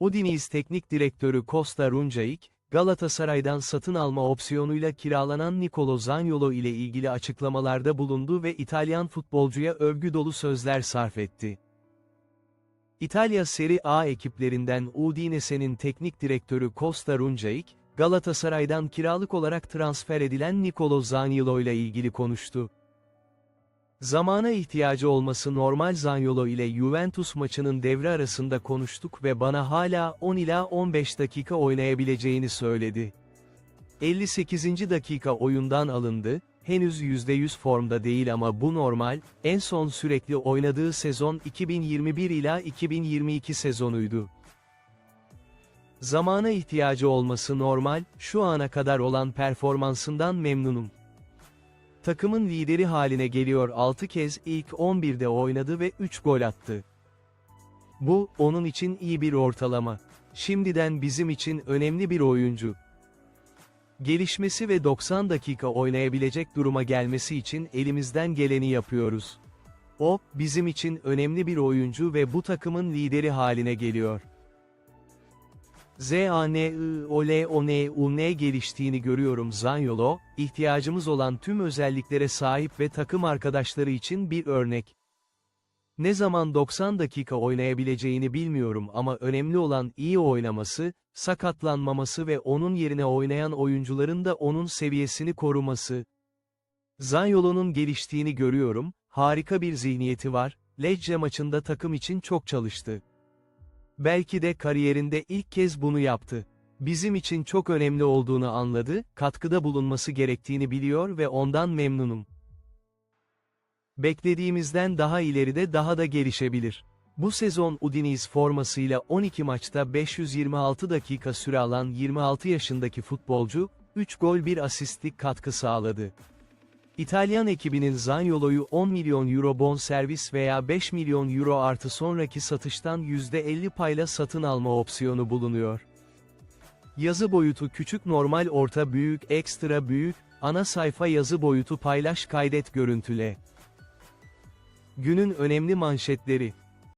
Udinese Teknik Direktörü Costa Runcaik, Galatasaray'dan satın alma opsiyonuyla kiralanan Nicolo Zaniolo ile ilgili açıklamalarda bulundu ve İtalyan futbolcuya övgü dolu sözler sarf etti. İtalya Serie A ekiplerinden Udinese'nin teknik direktörü Costa Runcaik, Galatasaray'dan kiralık olarak transfer edilen Nicolo Zaniolo ile ilgili konuştu. Zamana ihtiyacı olması normal Zaniolo ile Juventus maçının devre arasında konuştuk ve bana hala 10 ila 15 dakika oynayabileceğini söyledi. 58. dakika oyundan alındı, henüz %100 formda değil ama bu normal, en son sürekli oynadığı sezon 2021 ila 2022 sezonuydu. Zamana ihtiyacı olması normal, şu ana kadar olan performansından memnunum. Takımın lideri haline geliyor 6 kez ilk 11'de oynadı ve 3 gol attı. Bu, onun için iyi bir ortalama. Şimdiden bizim için önemli bir oyuncu. Gelişmesi ve 90 dakika oynayabilecek duruma gelmesi için elimizden geleni yapıyoruz. O, bizim için önemli bir oyuncu ve bu takımın lideri haline geliyor. Z-A-N-I-O-L-O-N-U-N geliştiğini görüyorum Zaniolo, ihtiyacımız olan tüm özelliklere sahip ve takım arkadaşları için bir örnek. Ne zaman 90 dakika oynayabileceğini bilmiyorum ama önemli olan iyi oynaması, sakatlanmaması ve onun yerine oynayan oyuncuların da onun seviyesini koruması. Zaniolo'nun geliştiğini görüyorum, harika bir zihniyeti var, Lecce maçında takım için çok çalıştı. Belki de kariyerinde ilk kez bunu yaptı. Bizim için çok önemli olduğunu anladı, katkıda bulunması gerektiğini biliyor ve ondan memnunum. Beklediğimizden daha ileride daha da gelişebilir. Bu sezon Udinese formasıyla 12 maçta 526 dakika süre alan 26 yaşındaki futbolcu, 3 gol 1 asistlik katkı sağladı. İtalyan ekibinin Zaniolo'yu 10 milyon euro bonservis veya 5 milyon euro artı sonraki satıştan %50 payla satın alma opsiyonu bulunuyor. Yazı boyutu küçük normal orta büyük ekstra büyük, ana sayfa yazı boyutu paylaş kaydet görüntüle. Günün önemli manşetleri